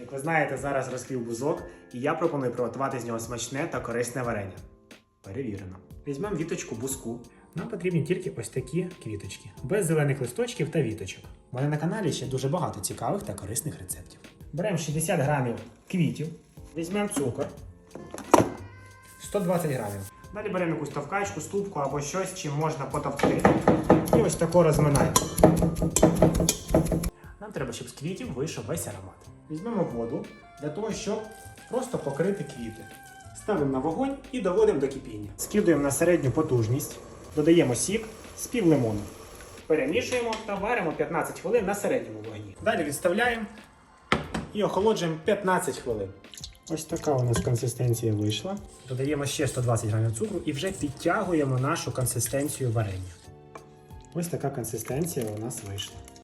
Як ви знаєте, зараз розквів бузок, і я пропоную приготувати з нього смачне та корисне варення. Перевірено. Візьмемо віточку бузку. Нам потрібні тільки ось такі квіточки, без зелених листочків та віточок. У мене на каналі ще дуже багато цікавих та корисних рецептів. Беремо 60 грамів квітів, візьмемо цукор 120 грамів. Далі беремо якусь товкачку, ступку або щось, чим можна потовкти. І ось тако розминаємо. Нам треба, щоб з квітів вийшов весь аромат. Візьмемо воду для того, щоб просто покрити квіти. Ставимо на вогонь і доводимо до кипіння. Скидуємо на середню потужність, додаємо сік з пів лимону. Перемішуємо та варимо 15 хвилин на середньому вогні. Далі відставляємо і охолоджуємо 15 хвилин. Ось така у нас консистенція вийшла. Додаємо ще 120 грамів цукру і вже підтягуємо нашу консистенцію варення. Ось така консистенція у нас вийшла.